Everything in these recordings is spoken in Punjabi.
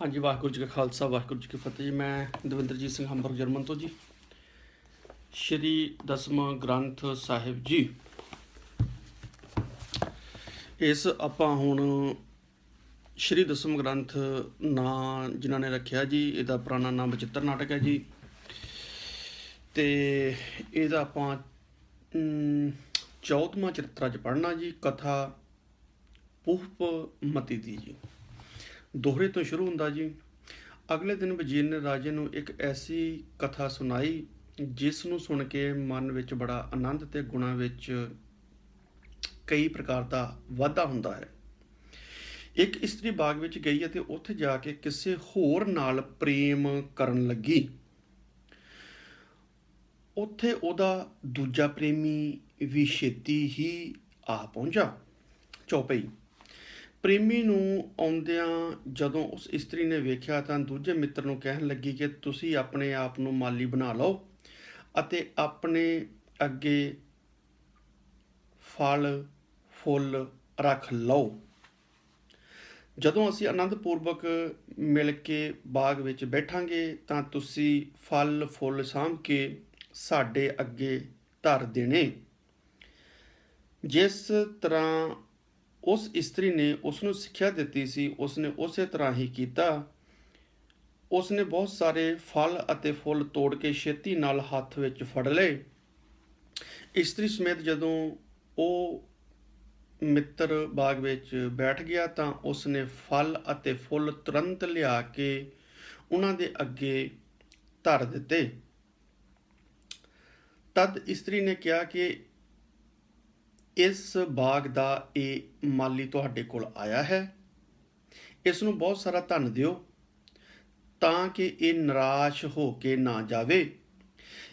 ਹਾਂਜੀ, ਵਾਹਿਗੁਰੂ ਜੀ ਕਾ ਖਾਲਸਾ, ਵਾਹਿਗੁਰੂ ਜੀ ਕੀ ਫਤਿਹ। ਜੀ ਮੈਂ ਦਵਿੰਦਰਜੀਤ ਸਿੰਘ ਹੰਬਰਗ ਜਰਮਨ ਤੋਂ ਜੀ। ਸ਼੍ਰੀ ਦਸਵਾਂ ਗ੍ਰੰਥ ਸਾਹਿਬ ਜੀ। ਇਸ ਆਪਾਂ ਹੁਣ ਸ਼੍ਰੀ ਦਸਮ ਗ੍ਰੰਥ ਨਾਂ ਜਿਨ੍ਹਾਂ ਨੇ ਰੱਖਿਆ ਜੀ, ਇਹਦਾ ਪੁਰਾਣਾ ਨਾਮ ਬਚਿੱਤਰ ਨਾਟਕ ਹੈ ਜੀ। ਤੇ ਇਹਦਾ ਆਪਾਂ 14ਵਾਂ ਚਰਿੱਤਰ ਚ ਪੜ੍ਹਨਾ ਜੀ, ਕਥਾ ਪੁਹਪ ਮਤੀ ਦੀ ਜੀ। ਦੋਹਰੇ ਤੋਂ ਸ਼ੁਰੂ ਹੁੰਦਾ ਜੀ। ਅਗਲੇ ਦਿਨ ਵਜ਼ੀਰ ਨੇ ਰਾਜੇ ਨੂੰ ਇੱਕ ਐਸੀ ਕਥਾ ਸੁਣਾਈ, ਜਿਸ ਨੂੰ ਸੁਣ ਕੇ ਮਨ ਵਿੱਚ ਬੜਾ ਆਨੰਦ ਤੇ ਗੁਣਾਂ ਵਿੱਚ ਕਈ ਪ੍ਰਕਾਰ ਦਾ ਵਾਧਾ ਹੁੰਦਾ ਹੈ। ਇੱਕ ਇਸਤਰੀ ਬਾਗ ਵਿੱਚ ਗਈ ਅਤੇ ਉੱਥੇ ਜਾ ਕੇ ਕਿਸੇ ਹੋਰ ਨਾਲ ਪ੍ਰੇਮ ਕਰਨ ਲੱਗੀ। ਉੱਥੇ ਉਹਦਾ ਦੂਜਾ ਪ੍ਰੇਮੀ ਵੀ ਛੇਤੀ ਹੀ ਆ ਪਹੁੰਚਾ। ਚੌਪਈ। ਪ੍ਰੇਮੀ ਨੂੰ ਆਉਂਦਿਆਂ ਜਦੋਂ ਉਸ ਇਸਤਰੀ ਨੇ ਵੇਖਿਆ ਤਾਂ ਦੂਜੇ ਮਿੱਤਰ ਨੂੰ ਕਹਿਣ ਲੱਗੀ ਕਿ ਤੁਸੀਂ ਆਪਣੇ ਆਪ ਨੂੰ ਮਾਲੀ ਬਣਾ ਲਓ ਅਤੇ ਆਪਣੇ ਅੱਗੇ ਫਲ, ਫੁੱਲ ਰੱਖ ਲਓ। ਜਦੋਂ ਅਸੀਂ ਆਨੰਦ ਪੂਰਵਕ ਮਿਲ ਕੇ ਬਾਗ ਵਿੱਚ ਬੈਠਾਂਗੇ ਤਾਂ ਤੁਸੀਂ ਫਲ, ਫੁੱਲ ਸਾਂਭ ਕੇ ਸਾਡੇ ਅੱਗੇ ਧਰ ਦੇਣੇ। ਜਿਸ ਤਰ੍ਹਾਂ ਉਸ ਇਸਤਰੀ ਨੇ ਉਸ ਨੂੰ ਸਿੱਖਿਆ ਦਿੱਤੀ ਸੀ ਉਸ ਨੇ ਉਸੇ ਤਰ੍ਹਾਂ ਹੀ ਕੀਤਾ। ਉਸ ਨੇ ਬਹੁਤ ਸਾਰੇ ਫਲ ਅਤੇ ਫੁੱਲ ਤੋੜ ਕੇ ਛੇਤੀ ਨਾਲ ਹੱਥ ਵਿੱਚ ਫੜ ਲਏ। ਇਸਤਰੀ ਸਮੇਤ ਜਦੋਂ ਉਹ ਮਿੱਤਰ ਬਾਗ ਵਿੱਚ ਬੈਠ ਗਿਆ ਤਾਂ ਉਸ ਨੇ ਫਲ ਅਤੇ ਫੁੱਲ ਤੁਰੰਤ ਲਿਆ ਕੇ ਉਹਨਾਂ ਦੇ ਅੱਗੇ ਧਰ ਦਿੱਤੇ। ਤਦ ਇਸਤਰੀ ਨੇ ਕਿਹਾ ਕਿ ਇਸ ਬਾਗ ਦਾ ਇਹ ਮਾਲੀ ਤੁਹਾਡੇ ਕੋਲ ਆਇਆ ਹੈ। ਇਸ ਨੂੰ ਬਹੁਤ ਸਾਰਾ ਧਨ ਦਿਓ ਤਾਂ ਕਿ ਇਹ ਨਿਰਾਸ਼ ਹੋ ਕੇ ਨਾ ਜਾਵੇ।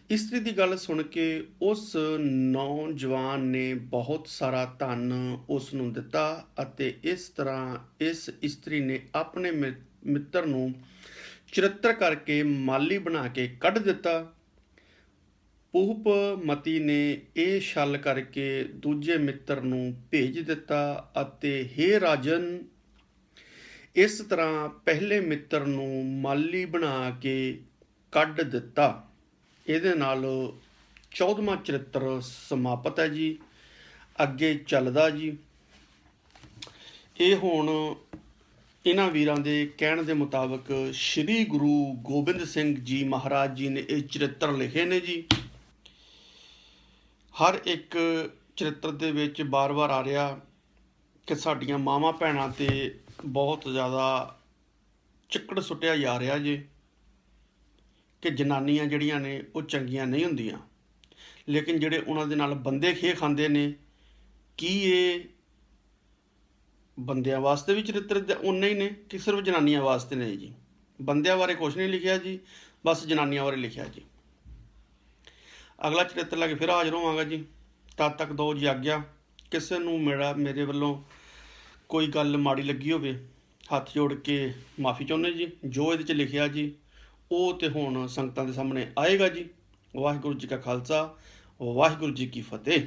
ਇਸਤਰੀ ਦੀ ਗੱਲ ਸੁਣ ਕੇ ਉਸ ਨੌਜਵਾਨ ਨੇ ਬਹੁਤ ਸਾਰਾ ਧਨ ਉਸ ਨੂੰ ਦਿੱਤਾ ਅਤੇ ਇਸ ਤਰ੍ਹਾਂ ਇਸ ਇਸਤਰੀ ਨੇ ਆਪਣੇ ਮਿੱਤਰ ਨੂੰ ਚਰਿੱਤਰ ਕਰਕੇ ਮਾਲੀ ਬਣਾ ਕੇ ਕੱਢ ਦਿੱਤਾ। ਪੂਪ ਮਤੀ ਨੇ ਇਹ ਛਲ ਕਰਕੇ ਦੂਜੇ ਮਿੱਤਰ ਨੂੰ ਭੇਜ ਦਿੱਤਾ ਅਤੇ हे ਰਾਜਨ, ਇਸ ਤਰ੍ਹਾਂ ਪਹਿਲੇ ਮਿੱਤਰ ਨੂੰ ਮਾਲੀ ਬਣਾ ਕੇ ਕੱਢ ਦਿੱਤਾ। ਇਹਦੇ ਨਾਲ 14ਵਾਂ ਚਰਿੱਤਰ ਸਮਾਪਤ ਹੈ ਜੀ, ਅੱਗੇ ਚੱਲਦਾ ਜੀ। ਇਹ ਹੁਣ ਇਹਨਾਂ ਵੀਰਾਂ ਦੇ ਕਹਿਣ ਦੇ ਮੁਤਾਬਕ ਸ੍ਰੀ ਗੁਰੂ ਗੋਬਿੰਦ ਸਿੰਘ ਜੀ ਮਹਾਰਾਜ ਜੀ ਨੇ ਇਹ ਚਰਿੱਤਰ ਲਿਖੇ ਨੇ ਜੀ। ਹਰ ਇੱਕ ਚਰਿੱਤਰ ਦੇ ਵਿੱਚ ਬਾਰ-ਬਾਰ ਆ ਰਿਹਾ ਕਿ ਸਾਡੀਆਂ ਮਾਵਾਂ ਭੈਣਾਂ ਤੇ ਬਹੁਤ ਜ਼ਿਆਦਾ ਚਿੱਕੜ ਸੁੱਟਿਆ ਜਾ ਰਿਹਾ ਜੀ, ਕਿ ਜਨਾਨੀਆਂ ਜਿਹੜੀਆਂ ਨੇ ਉਹ ਚੰਗੀਆਂ ਨਹੀਂ ਹੁੰਦੀਆਂ। ਲੇਕਿਨ ਜਿਹੜੇ ਉਹਨਾਂ ਦੇ ਨਾਲ ਬੰਦੇ ਖੇ ਖਾਂਦੇ ਨੇ, ਕੀ ਇਹ ਬੰਦਿਆਂ ਵਾਸਤੇ ਵੀ ਚਰਿੱਤਰ ਉਨੇ ਹੀ ਨੇ ਕਿ ਸਿਰਫ ਜਨਾਨੀਆਂ ਵਾਸਤੇ ਨੇ ਜੀ? ਬੰਦਿਆਂ ਬਾਰੇ ਕੁਝ ਨਹੀਂ ਲਿਖਿਆ ਜੀ, ਬਸ ਜਨਾਨੀਆਂ ਬਾਰੇ ਲਿਖਿਆ ਜੀ। ਅਗਲਾ ਚਰਿੱਤਰ ਲੈ ਕੇ ਫਿਰ ਹਾਜ਼ਰ ਹੋਵਾਂਗਾ ਜੀ। ਤਦ ਤੱਕ ਦੋ ਜੀ ਆਗਿਆ ਕਿਸੇ ਨੂੰ ਮੇਰਾ, ਮੇਰੇ ਵੱਲੋਂ ਕੋਈ ਗੱਲ ਮਾੜੀ ਲੱਗੀ ਹੋਵੇ, ਹੱਥ ਜੋੜ ਕੇ ਮਾਫੀ ਚਾਹੁੰਦੇ ਜੀ। ਜੋ ਇਹਦੇ 'ਚ ਲਿਖਿਆ ਜੀ, ਉਹ ਤੇ ਹੁਣ ਸੰਗਤਾਂ ਦੇ ਸਾਹਮਣੇ ਆਏਗਾ ਜੀ। ਵਾਹਿਗੁਰੂ ਜੀ ਕਾ ਖਾਲਸਾ, ਵਾਹਿਗੁਰੂ ਜੀ ਕੀ ਫਤਿਹ।